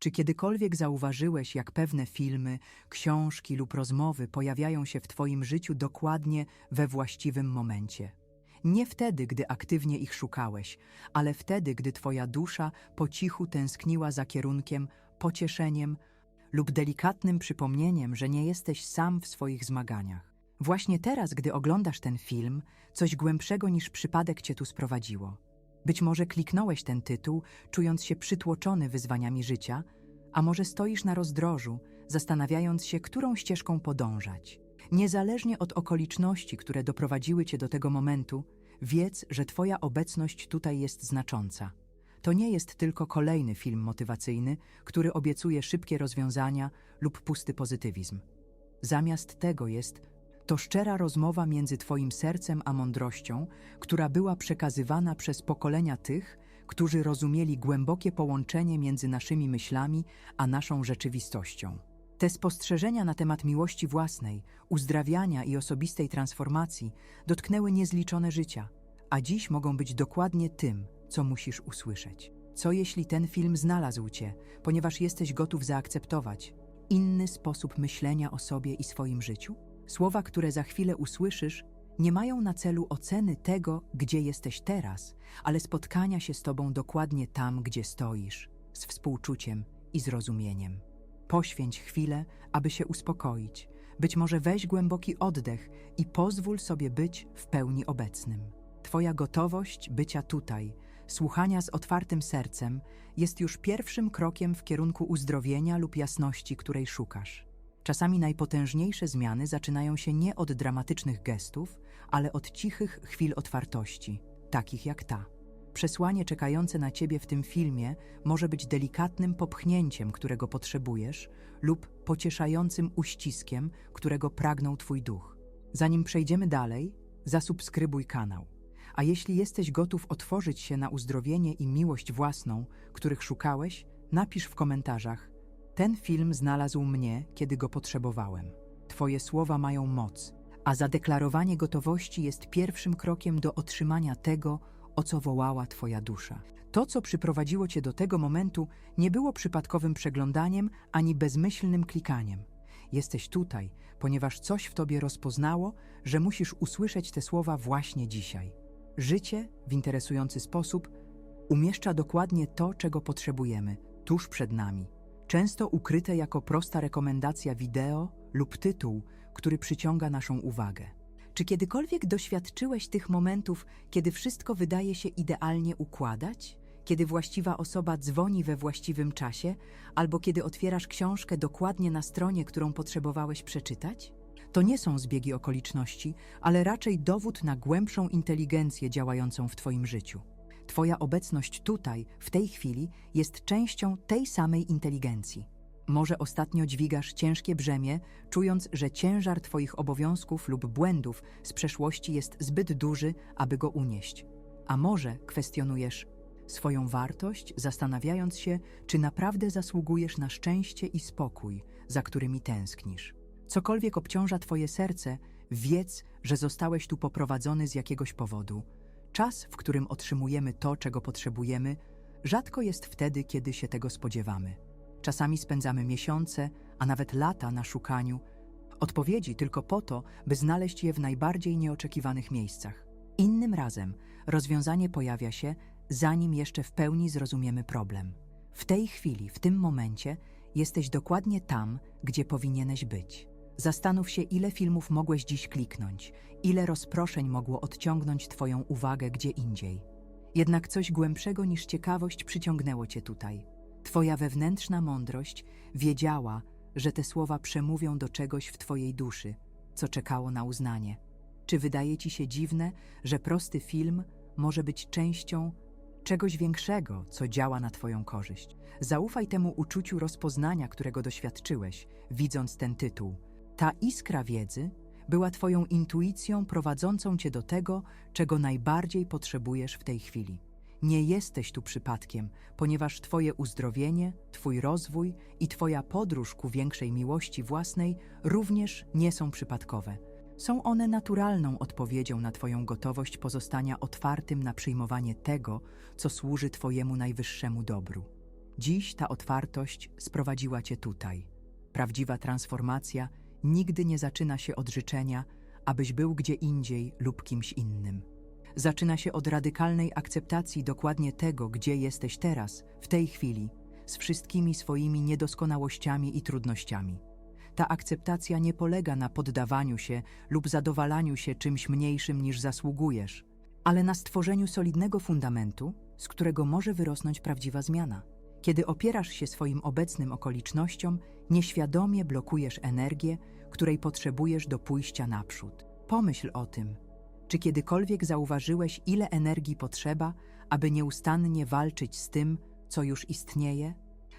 Czy kiedykolwiek zauważyłeś, jak pewne filmy, książki lub rozmowy pojawiają się w Twoim życiu dokładnie we właściwym momencie? Nie wtedy, gdy aktywnie ich szukałeś, ale wtedy, gdy Twoja dusza po cichu tęskniła za kierunkiem, pocieszeniem lub delikatnym przypomnieniem, że nie jesteś sam w swoich zmaganiach. Właśnie teraz, gdy oglądasz ten film, coś głębszego niż przypadek Cię tu sprowadziło. Być może kliknąłeś ten tytuł, czując się przytłoczony wyzwaniami życia, a może stoisz na rozdrożu, zastanawiając się, którą ścieżką podążać. Niezależnie od okoliczności, które doprowadziły cię do tego momentu, wiedz, że Twoja obecność tutaj jest znacząca. To nie jest tylko kolejny film motywacyjny, który obiecuje szybkie rozwiązania lub pusty pozytywizm. Zamiast tego jest to szczera rozmowa między Twoim sercem a mądrością, która była przekazywana przez pokolenia tych, którzy rozumieli głębokie połączenie między naszymi myślami a naszą rzeczywistością. Te spostrzeżenia na temat miłości własnej, uzdrawiania i osobistej transformacji dotknęły niezliczone życia, a dziś mogą być dokładnie tym, co musisz usłyszeć. Co jeśli ten film znalazł Cię, ponieważ jesteś gotów zaakceptować inny sposób myślenia o sobie i swoim życiu? Słowa, które za chwilę usłyszysz, nie mają na celu oceny tego, gdzie jesteś teraz, ale spotkania się z Tobą dokładnie tam, gdzie stoisz, z współczuciem i zrozumieniem. Poświęć chwilę, aby się uspokoić. Być może weź głęboki oddech i pozwól sobie być w pełni obecnym. Twoja gotowość bycia tutaj, słuchania z otwartym sercem, jest już pierwszym krokiem w kierunku uzdrowienia lub jasności, której szukasz. Czasami najpotężniejsze zmiany zaczynają się nie od dramatycznych gestów, ale od cichych chwil otwartości, takich jak ta. Przesłanie czekające na ciebie w tym filmie może być delikatnym popchnięciem, którego potrzebujesz, lub pocieszającym uściskiem, którego pragnął twój duch. Zanim przejdziemy dalej, zasubskrybuj kanał. A jeśli jesteś gotów otworzyć się na uzdrowienie i miłość własną, których szukałeś, napisz w komentarzach: Ten film znalazł mnie, kiedy go potrzebowałem. Twoje słowa mają moc, a zadeklarowanie gotowości jest pierwszym krokiem do otrzymania tego, o co wołała Twoja dusza. To, co przyprowadziło Cię do tego momentu, nie było przypadkowym przeglądaniem ani bezmyślnym klikaniem. Jesteś tutaj, ponieważ coś w Tobie rozpoznało, że musisz usłyszeć te słowa właśnie dzisiaj. Życie, w interesujący sposób, umieszcza dokładnie to, czego potrzebujemy, tuż przed nami. Często ukryte jako prosta rekomendacja wideo lub tytuł, który przyciąga naszą uwagę. Czy kiedykolwiek doświadczyłeś tych momentów, kiedy wszystko wydaje się idealnie układać? Kiedy właściwa osoba dzwoni we właściwym czasie, albo kiedy otwierasz książkę dokładnie na stronie, którą potrzebowałeś przeczytać? To nie są zbiegi okoliczności, ale raczej dowód na głębszą inteligencję działającą w Twoim życiu. Twoja obecność tutaj, w tej chwili, jest częścią tej samej inteligencji. Może ostatnio dźwigasz ciężkie brzemię, czując, że ciężar Twoich obowiązków lub błędów z przeszłości jest zbyt duży, aby go unieść. A może kwestionujesz swoją wartość, zastanawiając się, czy naprawdę zasługujesz na szczęście i spokój, za którymi tęsknisz. Cokolwiek obciąża Twoje serce, wiedz, że zostałeś tu poprowadzony z jakiegoś powodu. Czas, w którym otrzymujemy to, czego potrzebujemy, rzadko jest wtedy, kiedy się tego spodziewamy. Czasami spędzamy miesiące, a nawet lata na szukaniu odpowiedzi tylko po to, by znaleźć je w najbardziej nieoczekiwanych miejscach. Innym razem rozwiązanie pojawia się, zanim jeszcze w pełni zrozumiemy problem. W tej chwili, w tym momencie, jesteś dokładnie tam, gdzie powinieneś być. Zastanów się, ile filmów mogłeś dziś kliknąć, ile rozproszeń mogło odciągnąć Twoją uwagę gdzie indziej. Jednak coś głębszego niż ciekawość przyciągnęło Cię tutaj. Twoja wewnętrzna mądrość wiedziała, że te słowa przemówią do czegoś w Twojej duszy, co czekało na uznanie. Czy wydaje Ci się dziwne, że prosty film może być częścią czegoś większego, co działa na Twoją korzyść? Zaufaj temu uczuciu rozpoznania, którego doświadczyłeś, widząc ten tytuł. Ta iskra wiedzy była Twoją intuicją prowadzącą Cię do tego, czego najbardziej potrzebujesz w tej chwili. Nie jesteś tu przypadkiem, ponieważ Twoje uzdrowienie, Twój rozwój i Twoja podróż ku większej miłości własnej również nie są przypadkowe. Są one naturalną odpowiedzią na Twoją gotowość pozostania otwartym na przyjmowanie tego, co służy Twojemu najwyższemu dobru. Dziś ta otwartość sprowadziła cię tutaj. Prawdziwa transformacja nigdy nie zaczyna się od życzenia, abyś był gdzie indziej lub kimś innym. Zaczyna się od radykalnej akceptacji dokładnie tego, gdzie jesteś teraz, w tej chwili, z wszystkimi swoimi niedoskonałościami i trudnościami. Ta akceptacja nie polega na poddawaniu się lub zadowalaniu się czymś mniejszym niż zasługujesz, ale na stworzeniu solidnego fundamentu, z którego może wyrosnąć prawdziwa zmiana. Kiedy opierasz się swoim obecnym okolicznościom, nieświadomie blokujesz energię, której potrzebujesz do pójścia naprzód. Pomyśl o tym. Czy kiedykolwiek zauważyłeś, ile energii potrzeba, aby nieustannie walczyć z tym, co już istnieje?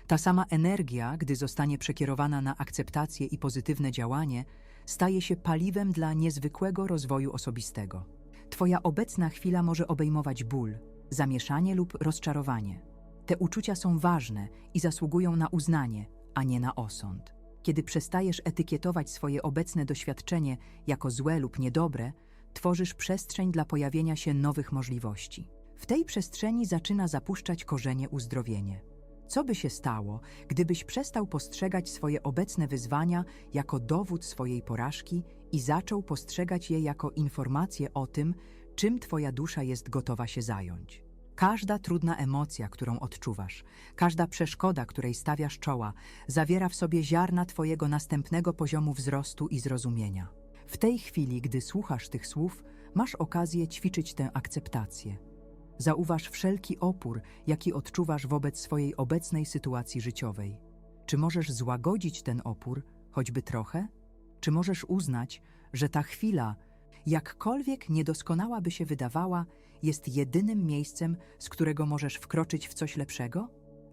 Ta sama energia, gdy zostanie przekierowana na akceptację i pozytywne działanie, staje się paliwem dla niezwykłego rozwoju osobistego. Twoja obecna chwila może obejmować ból, zamieszanie lub rozczarowanie. Te uczucia są ważne i zasługują na uznanie, a nie na osąd. Kiedy przestajesz etykietować swoje obecne doświadczenie jako złe lub niedobre, tworzysz przestrzeń dla pojawienia się nowych możliwości. W tej przestrzeni zaczyna zapuszczać korzenie uzdrowienie. Co by się stało, gdybyś przestał postrzegać swoje obecne wyzwania jako dowód swojej porażki i zaczął postrzegać je jako informację o tym, czym Twoja dusza jest gotowa się zająć? Każda trudna emocja, którą odczuwasz, każda przeszkoda, której stawiasz czoła, zawiera w sobie ziarna Twojego następnego poziomu wzrostu i zrozumienia. W tej chwili, gdy słuchasz tych słów, masz okazję ćwiczyć tę akceptację. Zauważ wszelki opór, jaki odczuwasz wobec swojej obecnej sytuacji życiowej. Czy możesz złagodzić ten opór, choćby trochę? Czy możesz uznać, że ta chwila, jakkolwiek niedoskonała by się wydawała, jest jedynym miejscem, z którego możesz wkroczyć w coś lepszego?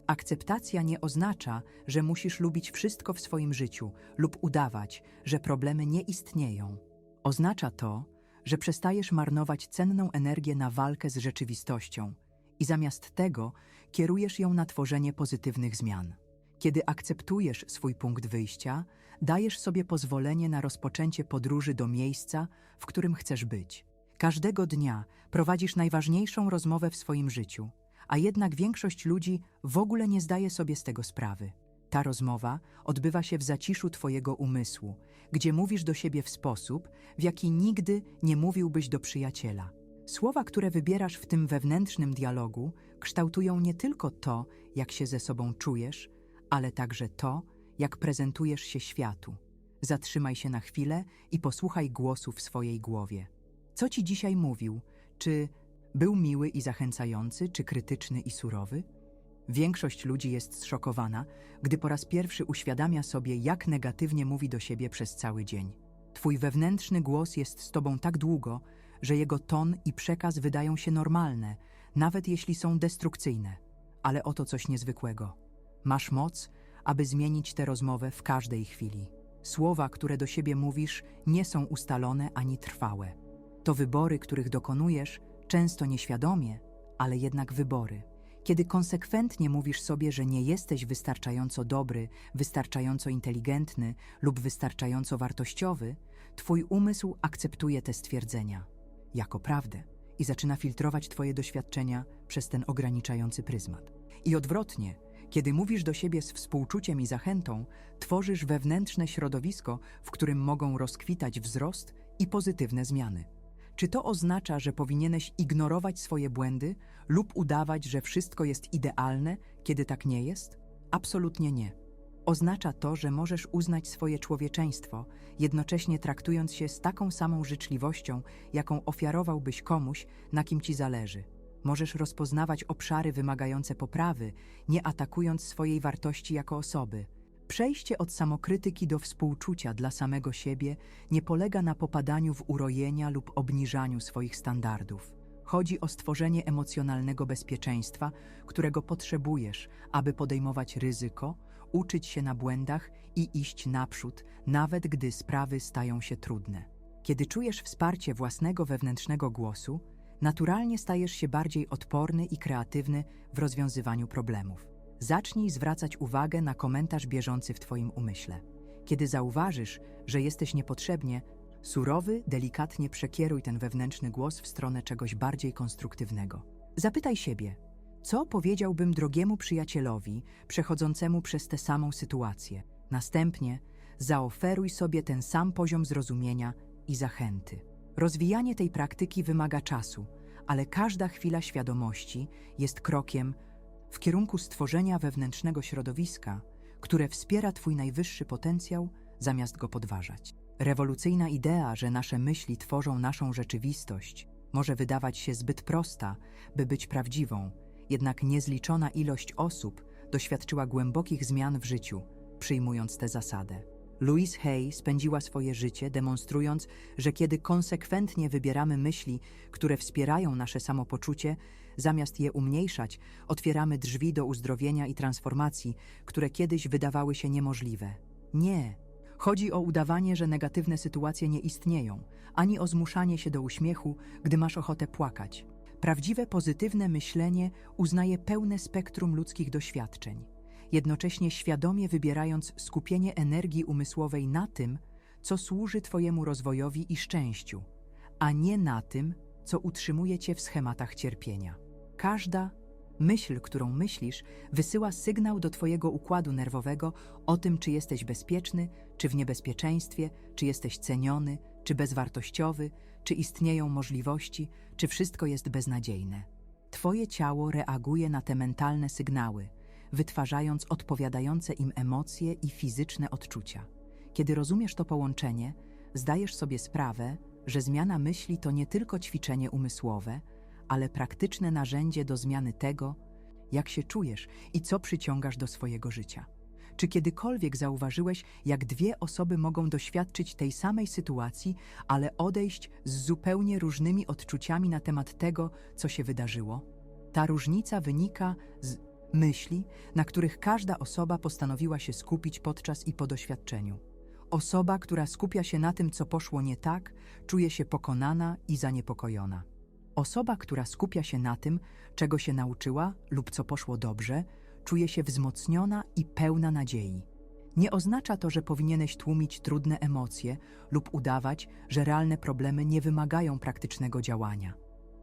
Akceptacja nie oznacza, że musisz lubić wszystko w swoim życiu lub udawać, że problemy nie istnieją. Oznacza to, że przestajesz marnować cenną energię na walkę z rzeczywistością i zamiast tego kierujesz ją na tworzenie pozytywnych zmian. Kiedy akceptujesz swój punkt wyjścia, dajesz sobie pozwolenie na rozpoczęcie podróży do miejsca, w którym chcesz być. Każdego dnia prowadzisz najważniejszą rozmowę w swoim życiu, a jednak większość ludzi w ogóle nie zdaje sobie z tego sprawy. Ta rozmowa odbywa się w zaciszu Twojego umysłu, gdzie mówisz do siebie w sposób, w jaki nigdy nie mówiłbyś do przyjaciela. Słowa, które wybierasz w tym wewnętrznym dialogu, kształtują nie tylko to, jak się ze sobą czujesz, ale także to, jak prezentujesz się światu. Zatrzymaj się na chwilę i posłuchaj głosu w swojej głowie. Co ci dzisiaj mówił? Czy był miły i zachęcający, czy krytyczny i surowy? Większość ludzi jest zszokowana, gdy po raz pierwszy uświadamia sobie, jak negatywnie mówi do siebie przez cały dzień. Twój wewnętrzny głos jest z tobą tak długo, że jego ton i przekaz wydają się normalne, nawet jeśli są destrukcyjne. Ale oto coś niezwykłego. Masz moc, aby zmienić tę rozmowę w każdej chwili. Słowa, które do siebie mówisz, nie są ustalone ani trwałe. To wybory, których dokonujesz, często nieświadomie, ale jednak wybory. Kiedy konsekwentnie mówisz sobie, że nie jesteś wystarczająco dobry, wystarczająco inteligentny lub wystarczająco wartościowy, twój umysł akceptuje te stwierdzenia jako prawdę i zaczyna filtrować twoje doświadczenia przez ten ograniczający pryzmat. I odwrotnie, kiedy mówisz do siebie z współczuciem i zachętą, tworzysz wewnętrzne środowisko, w którym mogą rozkwitać wzrost i pozytywne zmiany. Czy to oznacza, że powinieneś ignorować swoje błędy lub udawać, że wszystko jest idealne, kiedy tak nie jest? Absolutnie nie. Oznacza to, że możesz uznać swoje człowieczeństwo, jednocześnie traktując się z taką samą życzliwością, jaką ofiarowałbyś komuś, na kim ci zależy. Możesz rozpoznawać obszary wymagające poprawy, nie atakując swojej wartości jako osoby. Przejście od samokrytyki do współczucia dla samego siebie nie polega na popadaniu w urojenia lub obniżaniu swoich standardów. Chodzi o stworzenie emocjonalnego bezpieczeństwa, którego potrzebujesz, aby podejmować ryzyko, uczyć się na błędach i iść naprzód, nawet gdy sprawy stają się trudne. Kiedy czujesz wsparcie własnego wewnętrznego głosu, naturalnie stajesz się bardziej odporny i kreatywny w rozwiązywaniu problemów. Zacznij zwracać uwagę na komentarz bieżący w Twoim umyśle. Kiedy zauważysz, że jesteś niepotrzebnie, surowy, delikatnie przekieruj ten wewnętrzny głos w stronę czegoś bardziej konstruktywnego. Zapytaj siebie, Co powiedziałbym drogiemu przyjacielowi przechodzącemu przez tę samą sytuację? Następnie zaoferuj sobie ten sam poziom zrozumienia i zachęty. Rozwijanie tej praktyki wymaga czasu, ale każda chwila świadomości jest krokiem w kierunku stworzenia wewnętrznego środowiska, które wspiera Twój najwyższy potencjał zamiast go podważać. Rewolucyjna idea, że nasze myśli tworzą naszą rzeczywistość, może wydawać się zbyt prosta, by być prawdziwą, jednak niezliczona ilość osób doświadczyła głębokich zmian w życiu, przyjmując tę zasadę. Louise Hay spędziła swoje życie demonstrując, że kiedy konsekwentnie wybieramy myśli, które wspierają nasze samopoczucie, zamiast je umniejszać, otwieramy drzwi do uzdrowienia i transformacji, które kiedyś wydawały się niemożliwe. Nie. Chodzi o udawanie, że negatywne sytuacje nie istnieją, ani o zmuszanie się do uśmiechu, gdy masz ochotę płakać. Prawdziwe pozytywne myślenie uznaje pełne spektrum ludzkich doświadczeń jednocześnie świadomie wybierając skupienie energii umysłowej na tym, co służy Twojemu rozwojowi i szczęściu, a nie na tym, co utrzymuje Cię w schematach cierpienia. Każda myśl, którą myślisz, wysyła sygnał do Twojego układu nerwowego o tym, czy jesteś bezpieczny, czy w niebezpieczeństwie, czy jesteś ceniony, czy bezwartościowy, czy istnieją możliwości, czy wszystko jest beznadziejne. Twoje ciało reaguje na te mentalne sygnały – wytwarzając odpowiadające im emocje i fizyczne odczucia. Kiedy rozumiesz to połączenie, zdajesz sobie sprawę, że zmiana myśli to nie tylko ćwiczenie umysłowe, ale praktyczne narzędzie do zmiany tego, jak się czujesz i co przyciągasz do swojego życia. Czy kiedykolwiek zauważyłeś, jak dwie osoby mogą doświadczyć tej samej sytuacji, ale odejść z zupełnie różnymi odczuciami na temat tego, co się wydarzyło? Ta różnica wynika z Myśli, na których każda osoba postanowiła się skupić podczas i po doświadczeniu. Osoba, która skupia się na tym, co poszło nie tak, czuje się pokonana i zaniepokojona. Osoba, która skupia się na tym, czego się nauczyła lub co poszło dobrze, czuje się wzmocniona i pełna nadziei. Nie oznacza to, że powinieneś tłumić trudne emocje lub udawać, że realne problemy nie wymagają praktycznego działania.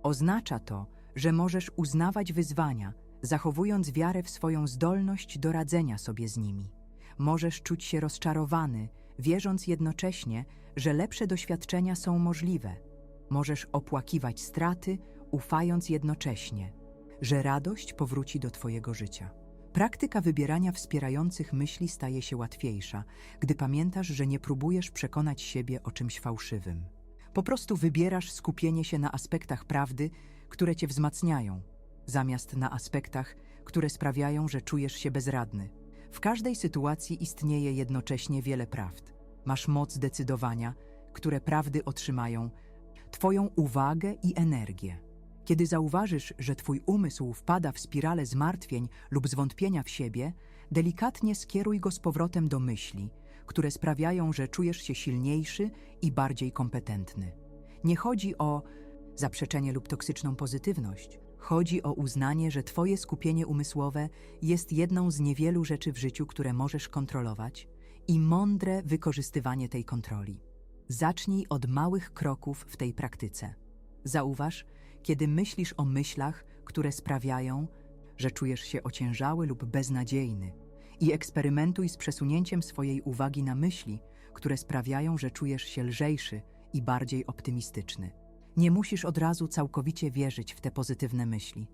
Oznacza to, że możesz uznawać wyzwania, zachowując wiarę w swoją zdolność do radzenia sobie z nimi. Możesz czuć się rozczarowany, wierząc jednocześnie, że lepsze doświadczenia są możliwe. Możesz opłakiwać straty, ufając jednocześnie, że radość powróci do Twojego życia. Praktyka wybierania wspierających myśli staje się łatwiejsza, gdy pamiętasz, że nie próbujesz przekonać siebie o czymś fałszywym. Po prostu wybierasz skupienie się na aspektach prawdy, które cię wzmacniają, zamiast na aspektach, które sprawiają, że czujesz się bezradny. W każdej sytuacji istnieje jednocześnie wiele prawd. Masz moc decydowania, które prawdy otrzymają Twoją uwagę i energię. Kiedy zauważysz, że Twój umysł wpada w spirale zmartwień lub zwątpienia w siebie, delikatnie skieruj go z powrotem do myśli, które sprawiają, że czujesz się silniejszy i bardziej kompetentny. Nie chodzi o zaprzeczenie lub toksyczną pozytywność. Chodzi o uznanie, że Twoje skupienie umysłowe jest jedną z niewielu rzeczy w życiu, które możesz kontrolować i mądre wykorzystywanie tej kontroli. Zacznij od małych kroków w tej praktyce. Zauważ, kiedy myślisz o myślach, które sprawiają, że czujesz się ociężały lub beznadziejny, i eksperymentuj z przesunięciem swojej uwagi na myśli, które sprawiają, że czujesz się lżejszy i bardziej optymistyczny. Nie musisz od razu całkowicie wierzyć w te pozytywne myśli.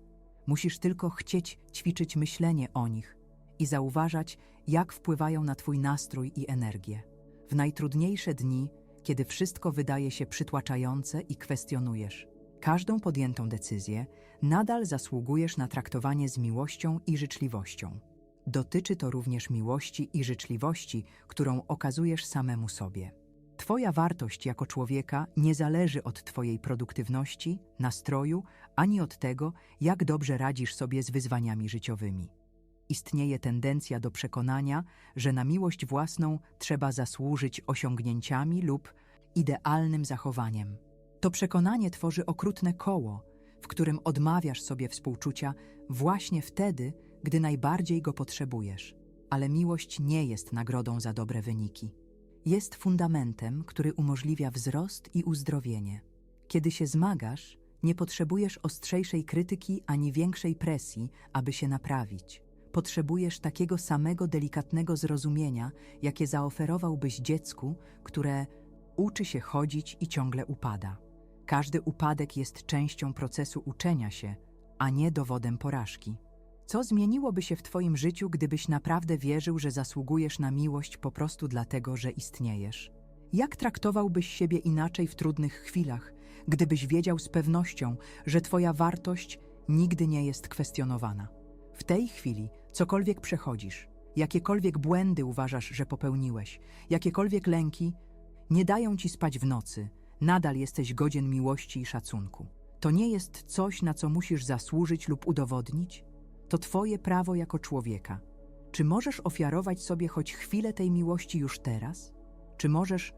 Musisz tylko chcieć ćwiczyć myślenie o nich i zauważać, jak wpływają na Twój nastrój i energię. W najtrudniejsze dni, kiedy wszystko wydaje się przytłaczające i kwestionujesz, każdą podjętą decyzję, nadal zasługujesz na traktowanie z miłością i życzliwością. Dotyczy to również miłości i życzliwości, którą okazujesz samemu sobie. Twoja wartość jako człowieka nie zależy od Twojej produktywności, nastroju, ani od tego, jak dobrze radzisz sobie z wyzwaniami życiowymi. Istnieje tendencja do przekonania, że na miłość własną trzeba zasłużyć osiągnięciami lub idealnym zachowaniem. To przekonanie tworzy okrutne koło, w którym odmawiasz sobie współczucia właśnie wtedy, gdy najbardziej go potrzebujesz. Ale miłość nie jest nagrodą za dobre wyniki jest fundamentem, który umożliwia wzrost i uzdrowienie. Kiedy się zmagasz, Nie potrzebujesz ostrzejszej krytyki ani większej presji, aby się naprawić. Potrzebujesz takiego samego delikatnego zrozumienia, jakie zaoferowałbyś dziecku, które uczy się chodzić i ciągle upada. Każdy upadek jest częścią procesu uczenia się, a nie dowodem porażki. Co zmieniłoby się w Twoim życiu, gdybyś naprawdę wierzył, że zasługujesz na miłość po prostu dlatego, że istniejesz? Jak traktowałbyś siebie inaczej w trudnych chwilach, gdybyś wiedział z pewnością, że Twoja wartość nigdy nie jest kwestionowana? W tej chwili, cokolwiek przechodzisz, jakiekolwiek błędy uważasz, że popełniłeś, jakiekolwiek lęki, nie dają ci spać w nocy, nadal jesteś godzien miłości i szacunku. To nie jest coś, na co musisz zasłużyć lub udowodnić. To Twoje prawo jako człowieka. Czy możesz ofiarować sobie choć chwilę tej miłości już teraz? Czy możesz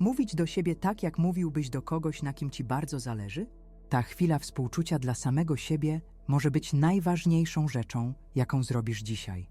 mówić do siebie tak, jak mówiłbyś do kogoś, na kim ci bardzo zależy? Ta chwila współczucia dla samego siebie może być najważniejszą rzeczą, jaką zrobisz dzisiaj.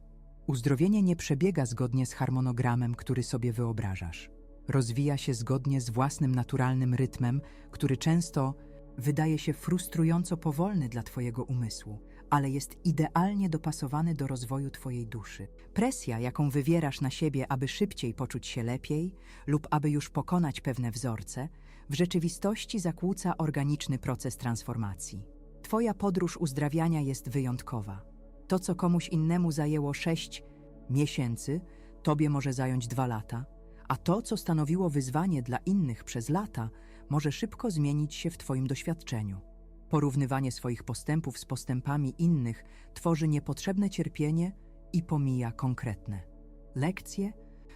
Uzdrowienie nie przebiega zgodnie z harmonogramem, który sobie wyobrażasz. Rozwija się zgodnie z własnym naturalnym rytmem, który często wydaje się frustrująco powolny dla Twojego umysłu, ale jest idealnie dopasowany do rozwoju Twojej duszy. Presja, jaką wywierasz na siebie, aby szybciej poczuć się lepiej lub aby już pokonać pewne wzorce, w rzeczywistości zakłóca organiczny proces transformacji. Twoja podróż uzdrawiania jest wyjątkowa. To, co komuś innemu zajęło sześć miesięcy, tobie może zająć dwa lata, a to, co stanowiło wyzwanie dla innych przez lata, może szybko zmienić się w Twoim doświadczeniu. Porównywanie swoich postępów z postępami innych tworzy niepotrzebne cierpienie i pomija konkretne lekcje,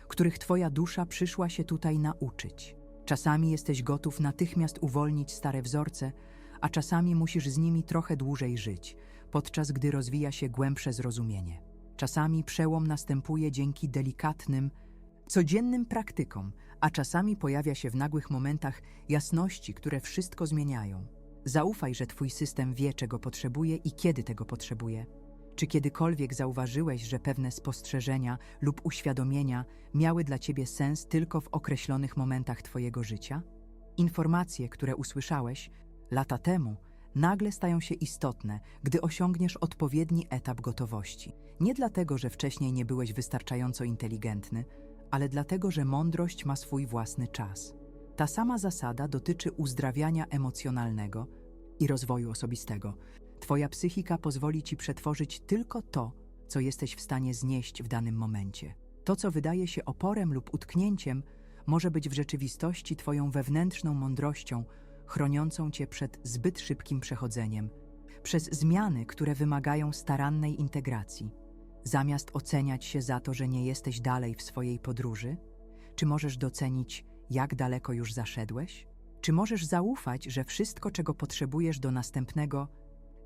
których Twoja dusza przyszła się tutaj nauczyć. Czasami jesteś gotów natychmiast uwolnić stare wzorce, a czasami musisz z nimi trochę dłużej żyć, podczas gdy rozwija się głębsze zrozumienie. Czasami przełom następuje dzięki delikatnym, codziennym praktykom, a czasami pojawia się w nagłych momentach jasności, które wszystko zmieniają. Zaufaj, że Twój system wie, czego potrzebuje i kiedy tego potrzebuje. Czy kiedykolwiek zauważyłeś, że pewne spostrzeżenia lub uświadomienia miały dla Ciebie sens tylko w określonych momentach Twojego życia? Informacje, które usłyszałeś lata temu, nagle stają się istotne, gdy osiągniesz odpowiedni etap gotowości. Nie dlatego, że wcześniej nie byłeś wystarczająco inteligentny, ale dlatego, że mądrość ma swój własny czas. Ta sama zasada dotyczy uzdrawiania emocjonalnego i rozwoju osobistego. Twoja psychika pozwoli ci przetworzyć tylko to, co jesteś w stanie znieść w danym momencie. To, co wydaje się oporem lub utknięciem, może być w rzeczywistości Twoją wewnętrzną mądrością, chroniącą Cię przed zbyt szybkim przechodzeniem, przez zmiany, które wymagają starannej integracji. Zamiast oceniać się za to, że nie jesteś dalej w swojej podróży, czy możesz docenić, jak daleko już zaszedłeś? Czy możesz zaufać, że wszystko, czego potrzebujesz do następnego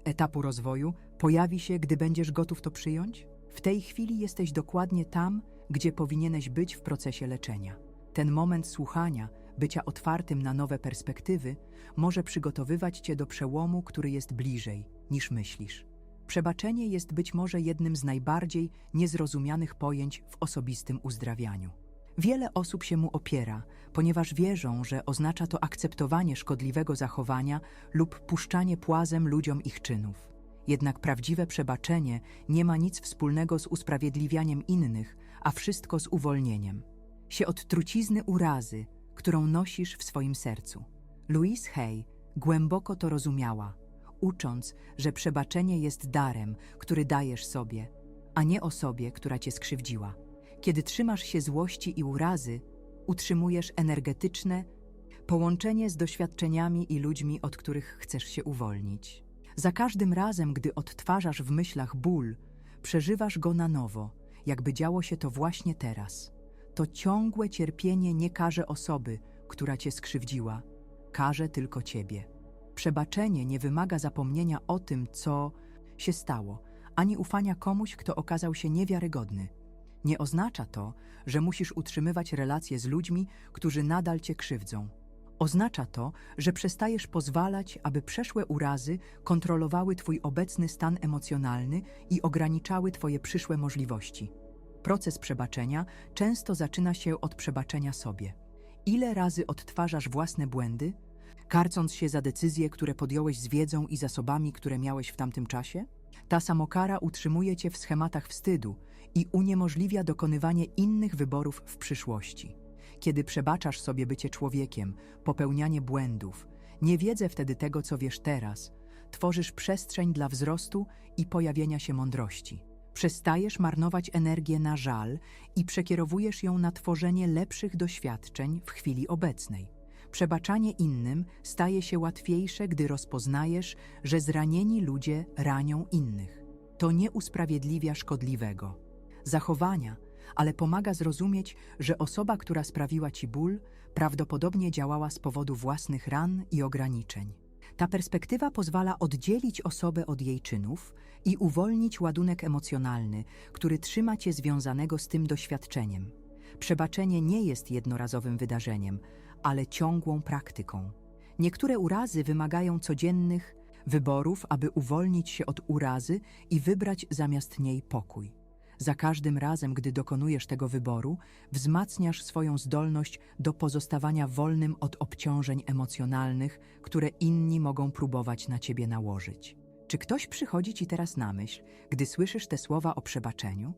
etapu rozwoju, pojawi się, gdy będziesz gotów to przyjąć? W tej chwili jesteś dokładnie tam, gdzie powinieneś być w procesie leczenia. Ten moment słuchania, bycia otwartym na nowe perspektywy, może przygotowywać cię do przełomu, który jest bliżej niż myślisz. Przebaczenie jest być może jednym z najbardziej niezrozumianych pojęć w osobistym uzdrawianiu. Wiele osób się mu opiera, ponieważ wierzą, że oznacza to akceptowanie szkodliwego zachowania lub puszczanie płazem ludziom ich czynów. Jednak prawdziwe przebaczenie nie ma nic wspólnego z usprawiedliwianiem innych, a wszystko z uwolnieniem się od trucizny urazy, którą nosisz w swoim sercu. Louise Hay głęboko to rozumiała, ucząc, że przebaczenie jest darem, który dajesz sobie, a nie osobie, która cię skrzywdziła. Kiedy trzymasz się złości i urazy, utrzymujesz energetyczne połączenie z doświadczeniami i ludźmi, od których chcesz się uwolnić. Za każdym razem, gdy odtwarzasz w myślach ból, przeżywasz go na nowo, jakby działo się to właśnie teraz. To ciągłe cierpienie nie karze osoby, która cię skrzywdziła, karze tylko ciebie. Przebaczenie nie wymaga zapomnienia o tym, co się stało, ani ufania komuś, kto okazał się niewiarygodny. Nie oznacza to, że musisz utrzymywać relacje z ludźmi, którzy nadal cię krzywdzą. Oznacza to, że przestajesz pozwalać, aby przeszłe urazy kontrolowały twój obecny stan emocjonalny i ograniczały twoje przyszłe możliwości. Proces przebaczenia często zaczyna się od przebaczenia sobie. Ile razy odtwarzasz własne błędy, karcąc się za decyzje, które podjąłeś z wiedzą i zasobami, które miałeś w tamtym czasie? Ta samokara utrzymuje cię w schematach wstydu i uniemożliwia dokonywanie innych wyborów w przyszłości. Kiedy przebaczasz sobie bycie człowiekiem, popełnianie błędów, nie wiedzę wtedy tego, co wiesz teraz, tworzysz przestrzeń dla wzrostu i pojawienia się mądrości. Przestajesz marnować energię na żal i przekierowujesz ją na tworzenie lepszych doświadczeń w chwili obecnej. Przebaczanie innym staje się łatwiejsze, gdy rozpoznajesz, że zranieni ludzie ranią innych. To nie usprawiedliwia szkodliwego zachowania, ale pomaga zrozumieć, że osoba, która sprawiła ci ból, prawdopodobnie działała z powodu własnych ran i ograniczeń. Ta perspektywa pozwala oddzielić osobę od jej czynów i uwolnić ładunek emocjonalny, który trzyma cię związanego z tym doświadczeniem. Przebaczenie nie jest jednorazowym wydarzeniem, ale ciągłą praktyką. Niektóre urazy wymagają codziennych wyborów, aby uwolnić się od urazy i wybrać zamiast niej pokój. Za każdym razem, gdy dokonujesz tego wyboru, wzmacniasz swoją zdolność do pozostawania wolnym od obciążeń emocjonalnych, które inni mogą próbować na ciebie nałożyć. Czy ktoś przychodzi ci teraz na myśl, gdy słyszysz te słowa o przebaczeniu?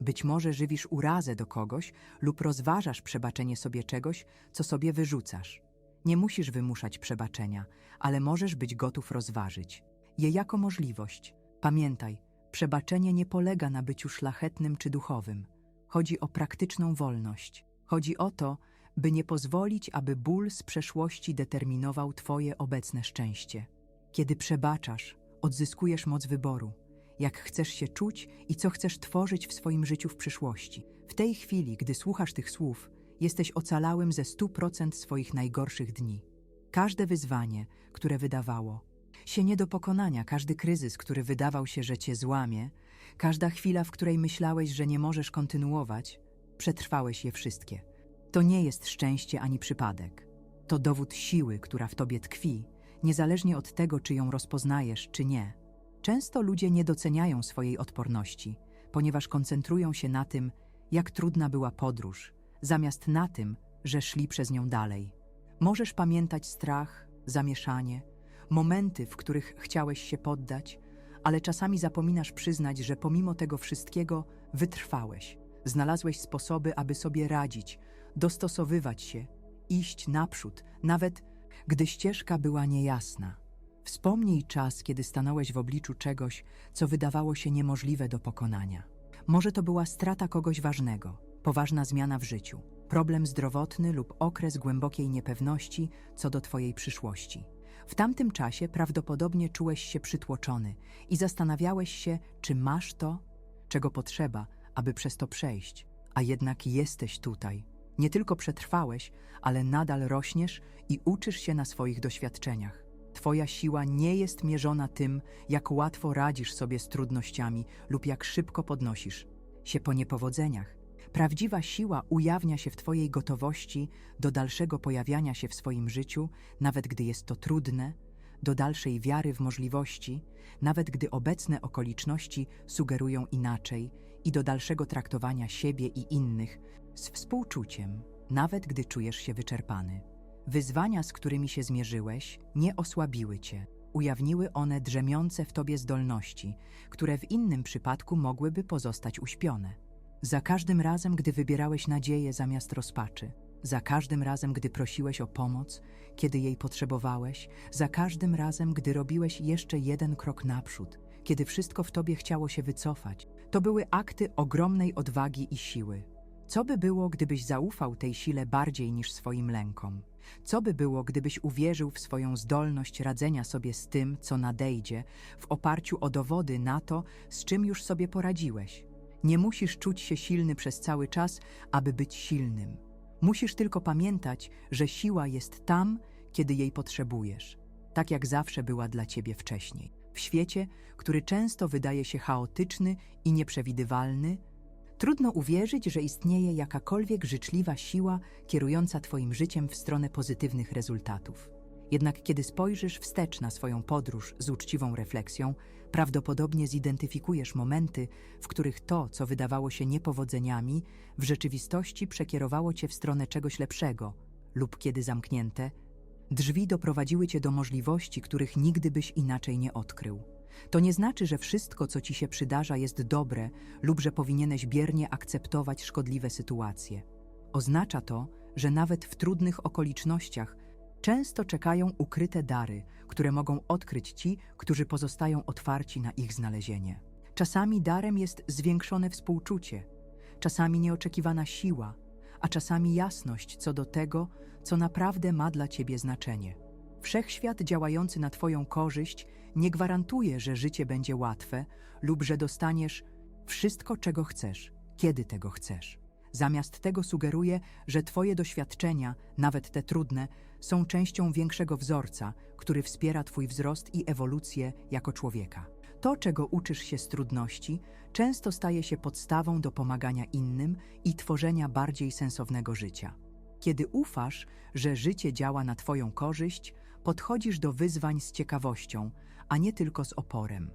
Być może żywisz urazę do kogoś lub rozważasz przebaczenie sobie czegoś, co sobie wyrzucasz. Nie musisz wymuszać przebaczenia, ale możesz być gotów rozważyć je jako możliwość. Pamiętaj, Przebaczenie nie polega na byciu szlachetnym czy duchowym. Chodzi o praktyczną wolność. Chodzi o to, by nie pozwolić, aby ból z przeszłości determinował Twoje obecne szczęście. Kiedy przebaczasz, odzyskujesz moc wyboru, jak chcesz się czuć i co chcesz tworzyć w swoim życiu w przyszłości. W tej chwili, gdy słuchasz tych słów, jesteś ocalałym ze 100% swoich najgorszych dni. Każde wyzwanie, które wydawało, się nie do pokonania, każdy kryzys, który wydawał się, że cię złamie, każda chwila, w której myślałeś, że nie możesz kontynuować, przetrwałeś je wszystkie. To nie jest szczęście ani przypadek. To dowód siły, która w tobie tkwi, niezależnie od tego, czy ją rozpoznajesz, czy nie. Często ludzie nie doceniają swojej odporności, ponieważ koncentrują się na tym, jak trudna była podróż, zamiast na tym, że szli przez nią dalej. Możesz pamiętać strach, zamieszanie, momenty, w których chciałeś się poddać, ale czasami zapominasz przyznać, że pomimo tego wszystkiego wytrwałeś. Znalazłeś sposoby, aby sobie radzić, dostosowywać się, iść naprzód, nawet gdy ścieżka była niejasna. Wspomnij czas, kiedy stanąłeś w obliczu czegoś, co wydawało się niemożliwe do pokonania. Może to była strata kogoś ważnego, poważna zmiana w życiu, problem zdrowotny lub okres głębokiej niepewności co do Twojej przyszłości. W tamtym czasie prawdopodobnie czułeś się przytłoczony i zastanawiałeś się, czy masz to, czego potrzeba, aby przez to przejść. A jednak jesteś tutaj. Nie tylko przetrwałeś, ale nadal rośniesz i uczysz się na swoich doświadczeniach. Twoja siła nie jest mierzona tym, jak łatwo radzisz sobie z trudnościami lub jak szybko podnosisz się po niepowodzeniach. Prawdziwa siła ujawnia się w Twojej gotowości do dalszego pojawiania się w swoim życiu, nawet gdy jest to trudne, do dalszej wiary w możliwości, nawet gdy obecne okoliczności sugerują inaczej, i do dalszego traktowania siebie i innych z współczuciem, nawet gdy czujesz się wyczerpany. Wyzwania, z którymi się zmierzyłeś, nie osłabiły cię. Ujawniły one drzemiące w tobie zdolności, które w innym przypadku mogłyby pozostać uśpione. Za każdym razem, gdy wybierałeś nadzieję zamiast rozpaczy, za każdym razem, gdy prosiłeś o pomoc, kiedy jej potrzebowałeś, za każdym razem, gdy robiłeś jeszcze jeden krok naprzód, kiedy wszystko w tobie chciało się wycofać, to były akty ogromnej odwagi i siły. Co by było, gdybyś zaufał tej sile bardziej niż swoim lękom? Co by było, gdybyś uwierzył w swoją zdolność radzenia sobie z tym, co nadejdzie, w oparciu o dowody na to, z czym już sobie poradziłeś? Nie musisz czuć się silny przez cały czas, aby być silnym. Musisz tylko pamiętać, że siła jest tam, kiedy jej potrzebujesz, tak jak zawsze była dla ciebie wcześniej. W świecie, który często wydaje się chaotyczny i nieprzewidywalny, trudno uwierzyć, że istnieje jakakolwiek życzliwa siła kierująca Twoim życiem w stronę pozytywnych rezultatów. Jednak kiedy spojrzysz wstecz na swoją podróż z uczciwą refleksją, prawdopodobnie zidentyfikujesz momenty, w których to, co wydawało się niepowodzeniami, w rzeczywistości przekierowało cię w stronę czegoś lepszego, lub kiedy zamknięte, Drzwi doprowadziły cię do możliwości, których nigdy byś inaczej nie odkrył. To nie znaczy, że wszystko, co ci się przydarza, jest dobre lub że powinieneś biernie akceptować szkodliwe sytuacje. Oznacza to, że nawet w trudnych okolicznościach często czekają ukryte dary, które mogą odkryć ci, którzy pozostają otwarci na ich znalezienie. Czasami darem jest zwiększone współczucie, czasami nieoczekiwana siła, a czasami jasność co do tego, co naprawdę ma dla ciebie znaczenie. Wszechświat działający na Twoją korzyść nie gwarantuje, że życie będzie łatwe lub że dostaniesz wszystko, czego chcesz, kiedy tego chcesz. Zamiast tego sugeruje, że Twoje doświadczenia, nawet te trudne, są częścią większego wzorca, który wspiera Twój wzrost i ewolucję jako człowieka. To, czego uczysz się z trudności, często staje się podstawą do pomagania innym i tworzenia bardziej sensownego życia. Kiedy ufasz, że życie działa na Twoją korzyść, podchodzisz do wyzwań z ciekawością, a nie tylko z oporem.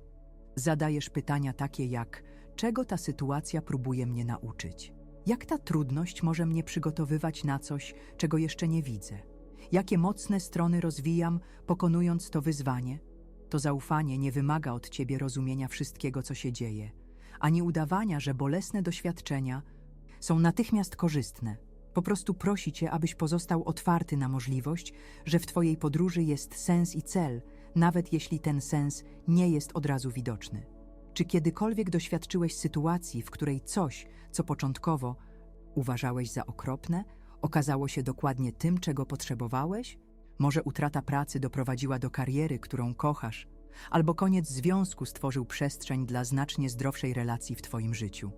Zadajesz pytania takie jak: czego ta sytuacja próbuje mnie nauczyć? Jak ta trudność może mnie przygotowywać na coś, czego jeszcze nie widzę? Jakie mocne strony rozwijam, pokonując to wyzwanie? To zaufanie nie wymaga od ciebie rozumienia wszystkiego, co się dzieje, ani udawania, że bolesne doświadczenia są natychmiast korzystne. Po prostu prosi cię, abyś pozostał otwarty na możliwość, że w twojej podróży jest sens i cel, nawet jeśli ten sens nie jest od razu widoczny. Czy kiedykolwiek doświadczyłeś sytuacji, w której coś, co początkowo uważałeś za okropne, okazało się dokładnie tym, czego potrzebowałeś? Może utrata pracy doprowadziła do kariery, którą kochasz, albo koniec związku stworzył przestrzeń dla znacznie zdrowszej relacji w Twoim życiu.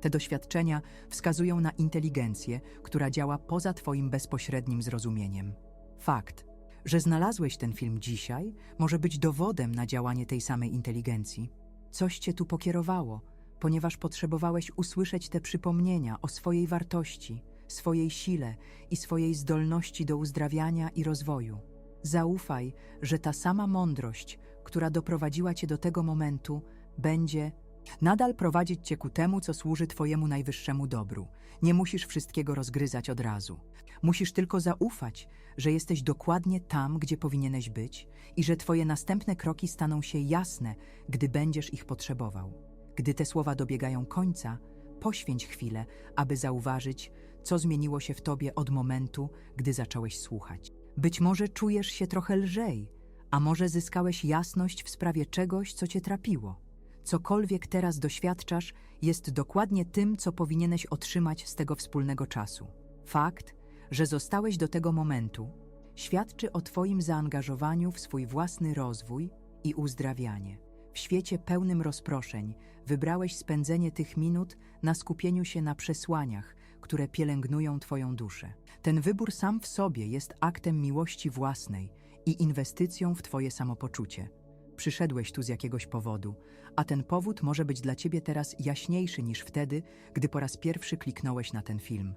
Te doświadczenia wskazują na inteligencję, która działa poza Twoim bezpośrednim zrozumieniem. Fakt, że znalazłeś ten film dzisiaj, może być dowodem na działanie tej samej inteligencji. Coś Cię tu pokierowało, ponieważ potrzebowałeś usłyszeć te przypomnienia o swojej wartości, swojej sile i swojej zdolności do uzdrawiania i rozwoju. Zaufaj, że ta sama mądrość, która doprowadziła Cię do tego momentu, będzie nadal prowadzić Cię ku temu, co służy Twojemu najwyższemu dobru. Nie musisz wszystkiego rozgryzać od razu. Musisz tylko zaufać, że jesteś dokładnie tam, gdzie powinieneś być i że Twoje następne kroki staną się jasne, gdy będziesz ich potrzebował. Gdy te słowa dobiegają końca, poświęć chwilę, aby zauważyć, co zmieniło się w Tobie od momentu, gdy zacząłeś słuchać. Być może czujesz się trochę lżej, a może zyskałeś jasność w sprawie czegoś, co Cię trapiło. Cokolwiek teraz doświadczasz, jest dokładnie tym, co powinieneś otrzymać z tego wspólnego czasu. Fakt, że zostałeś do tego momentu, świadczy o Twoim zaangażowaniu w swój własny rozwój i uzdrawianie. W świecie pełnym rozproszeń wybrałeś spędzenie tych minut na skupieniu się na przesłaniach, które pielęgnują Twoją duszę. Ten wybór sam w sobie jest aktem miłości własnej i inwestycją w Twoje samopoczucie. Przyszedłeś tu z jakiegoś powodu, a ten powód może być dla Ciebie teraz jaśniejszy niż wtedy, gdy po raz pierwszy kliknąłeś na ten film.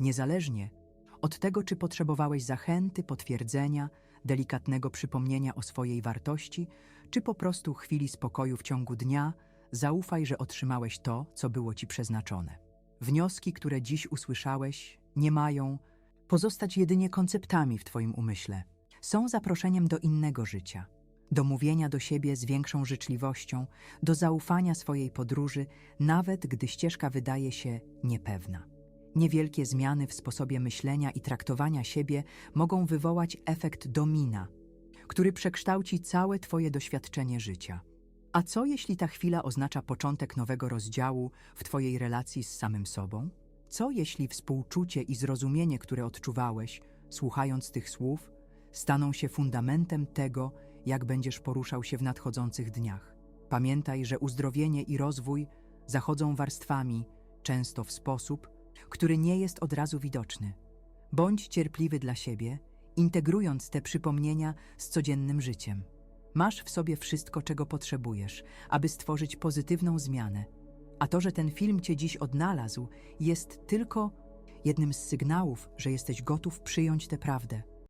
Niezależnie od tego, czy potrzebowałeś zachęty, potwierdzenia, delikatnego przypomnienia o swojej wartości, czy po prostu chwili spokoju w ciągu dnia, zaufaj, że otrzymałeś to, co było Ci przeznaczone. Wnioski, które dziś usłyszałeś, nie mają pozostać jedynie konceptami w Twoim umyśle. Są zaproszeniem do innego życia, do mówienia do siebie z większą życzliwością, do zaufania swojej podróży, nawet gdy ścieżka wydaje się niepewna. Niewielkie zmiany w sposobie myślenia i traktowania siebie mogą wywołać efekt domina, który przekształci całe Twoje doświadczenie życia. A co jeśli ta chwila oznacza początek nowego rozdziału w Twojej relacji z samym sobą? Co jeśli współczucie i zrozumienie, które odczuwałeś, słuchając tych słów, staną się fundamentem tego, jak będziesz poruszał się w nadchodzących dniach? Pamiętaj, że uzdrowienie i rozwój zachodzą warstwami, często w sposób, który nie jest od razu widoczny. Bądź cierpliwy dla siebie, integrując te przypomnienia z codziennym życiem. Masz w sobie wszystko, czego potrzebujesz, aby stworzyć pozytywną zmianę. A to, że ten film cię dziś odnalazł, jest tylko jednym z sygnałów, że jesteś gotów przyjąć tę prawdę.